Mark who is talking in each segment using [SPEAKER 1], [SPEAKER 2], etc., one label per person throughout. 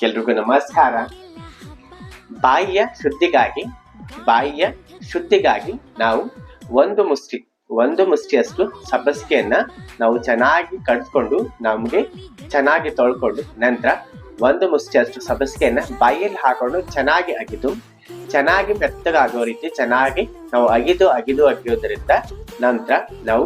[SPEAKER 1] ಕೆಲ್ರಿಗೂ ನಮಸ್ಕಾರ. ಬಾಯಿಯ ಶುದ್ಧಿಗಾಗಿ ಬಾಯಿಯ ಶುದ್ಧಿಗಾಗಿ ನಾವು ಒಂದು ಮುಷ್ಟಿ, ಒಂದು ಮುಷ್ಟಿಯಷ್ಟು ಸಬ್ಬಸಿಗೆಯನ್ನ ನಾವು ಚೆನ್ನಾಗಿ ಕಡ್ಕೊಂಡು ನಮಗೆ ಚೆನ್ನಾಗಿ ತೊಳ್ಕೊಂಡು ನಂತರ ಒಂದು ಮುಷ್ಟಿಯಷ್ಟು ಸಬ್ಬಸಿಗೆಯನ್ನ ಬಾಯಿಯಲ್ಲಿ ಹಾಕೊಂಡು ಚೆನ್ನಾಗಿ ಅಗಿದು, ಚೆನ್ನಾಗಿ ಮೆತ್ತಗಾಗೋ ರೀತಿ ಚೆನ್ನಾಗಿ ನಾವು ಅಗಿದು ಅಗಿದು, ಅಗಿಯೋದ್ರಿಂದ ನಂತರ ನಾವು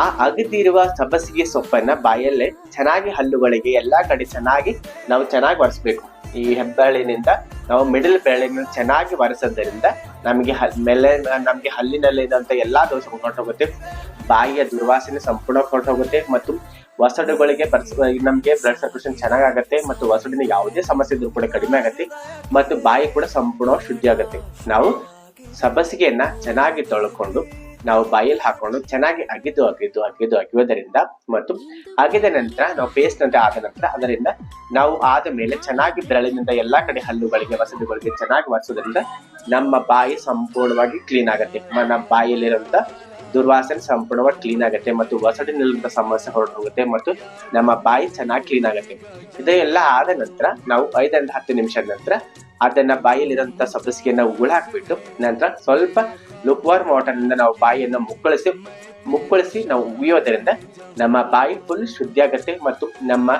[SPEAKER 1] ಆ ಅಗದಿರುವ ಸಬ್ಬಸಿಗೆ ಸೊಪ್ಪನ್ನ ಬಾಯಲ್ಲೇ ಚೆನ್ನಾಗಿ ಹಲ್ಲುಗಳಿಗೆ ಎಲ್ಲಾ ಕಡೆ ಚೆನ್ನಾಗಿ ನಾವು ಚೆನ್ನಾಗಿ ಒರೆಸ್ಬೇಕು. ಈ ಹೆಬ್ಬಾಳಿನಿಂದ ನಾವು ಮಿಡಲ್ ಬೆಳೆನ ಚೆನ್ನಾಗಿ ಒರೆಸೋದ್ರಿಂದ ನಮಗೆ ಹಲ್ ಮೇಲೆ ನಮಗೆ ಹಲ್ಲಿನಲ್ಲಿ ಇದ್ದಂತ ಎಲ್ಲಾ ದೋಷ ಹೊರಟೋಗುತ್ತೆ. ಬಾಯಿಯ ದುರ್ವಾಸನೆ ಸಂಪೂರ್ಣ ಹೊರಟೋಗುತ್ತೆ ಮತ್ತು ಒಸಡುಗಳಿಗೆ ಬರ್ಸ್ ನಮಗೆ ಬ್ಲಡ್ ಸರ್ಕ್ಯುಲೇಷನ್ ಚೆನ್ನಾಗಾಗತ್ತೆ ಮತ್ತು ಒಸಡಿನ ಯಾವುದೇ ಸಮಸ್ಯೆ ಇದ್ರೂ ಕೂಡ ಕಡಿಮೆ ಆಗತ್ತೆ ಮತ್ತು ಬಾಯಿ ಕೂಡ ಸಂಪೂರ್ಣ ಶುದ್ಧಿ ಆಗುತ್ತೆ ನಾವು ಸಬ್ಬಸಿಗೆಯನ್ನ ಚೆನ್ನಾಗಿ ತೊಳ್ಕೊಂಡು ನಾವು ಬಾಯಲ್ಲಿ ಹಾಕೊಂಡು ಚೆನ್ನಾಗಿ ಅಗಿದು ಅಗಿದು ಅಗಿದು ಅಗಿಯೋದರಿಂದ ಮತ್ತು ಅಗಿದ ನಂತರ ನಾವು ಪೇಸ್ಟ್ ಆದ ನಂತರ ಅದರಿಂದ ನಾವು ಆದ ಮೇಲೆ ಚೆನ್ನಾಗಿ ಬೆರಳಿನಿಂದ ಎಲ್ಲಾ ಕಡೆ ಹಲ್ಲುಗಳಿಗೆ, ವಸತಿಗಳಿಗೆ ಚೆನ್ನಾಗಿ ಒರೆಸೋದ್ರಿಂದ ನಮ್ಮ ಬಾಯಿ ಸಂಪೂರ್ಣವಾಗಿ ಕ್ಲೀನ್ ಆಗುತ್ತೆ. ನಮ್ಮ ಬಾಯಿಯಲ್ಲಿರುವಂತ ದುರ್ವಾಸನೆ ಸಂಪೂರ್ಣವಾಗಿ ಕ್ಲೀನ್ ಆಗುತ್ತೆ ಮತ್ತು ಒಸಡಿನಲ್ಲಿರುವಂತ ಸಮಸ್ಯೆ ಹೊರಟು ಹೋಗುತ್ತೆ ಮತ್ತು ನಮ್ಮ ಬಾಯಿ ಚೆನ್ನಾಗಿ ಕ್ಲೀನ್ ಆಗುತ್ತೆ. ಇದೆಲ್ಲ ಆದ ನಂತರ ನಾವು ಐದರಿಂದ ಹತ್ತು ನಿಮಿಷದ ನಂತರ ಅದನ್ನ ಬಾಯಿಯಲ್ಲಿರುವಂತ ಸಬ್ಬಸಿಗೆಯನ್ನ ಉಗುಳು ಹಾಕ್ಬಿಟ್ಟು ನಂತರ ಸ್ವಲ್ಪ ಲುಕ್ವಾರ್ಮ್ ವಾಟರ್ನಿಂದ ನಾವು ಬಾಯಿಯನ್ನು ಮುಕ್ಕಳಿಸಿ ಮುಕ್ಕಳಿಸಿ ನಾವು ಉಗಿಯೋದರಿಂದ ನಮ್ಮ ಬಾಯಿ ಫುಲ್ ಶುದ್ಧಿಯಾಗುತ್ತೆ ಮತ್ತು ನಮ್ಮ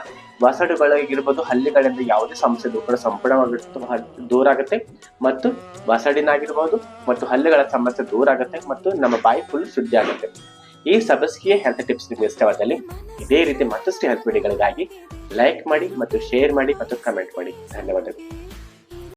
[SPEAKER 1] ವಸಡುಗಳಾಗಿರ್ಬೋದು ಹಲ್ಲಿಗಳಿಂದ ಯಾವುದೇ ಸಮಸ್ಯೆ ಕೂಡ ಸಂಪೂರ್ಣವಾಗಿ ದೂರ ಆಗುತ್ತೆ ಮತ್ತು ವಸಡಿನಾಗಿರ್ಬೋದು ಮತ್ತು ಹಲ್ಲುಗಳ ಸಮಸ್ಯೆ ದೂರ ಆಗುತ್ತೆ ಮತ್ತು ನಮ್ಮ ಬಾಯಿ ಫುಲ್ ಶುದ್ಧಿ ಆಗುತ್ತೆ ಈ ಸಬಸ್ಕಿಯ ಹೆಲ್ತ್ ಟಿಪ್ಸ್ ನಿಮಗೆ ಇಷ್ಟವಾದಲ್ಲಿ ಇದೇ ರೀತಿ ಮತ್ತಷ್ಟು ಹೆಲ್ತ್ ವಿಡಿಯೋಗಳಿಗಾಗಿ ಲೈಕ್ ಮಾಡಿ ಮತ್ತು ಶೇರ್ ಮಾಡಿ ಮತ್ತು ಕಮೆಂಟ್ ಮಾಡಿ. ಧನ್ಯವಾದಗಳು.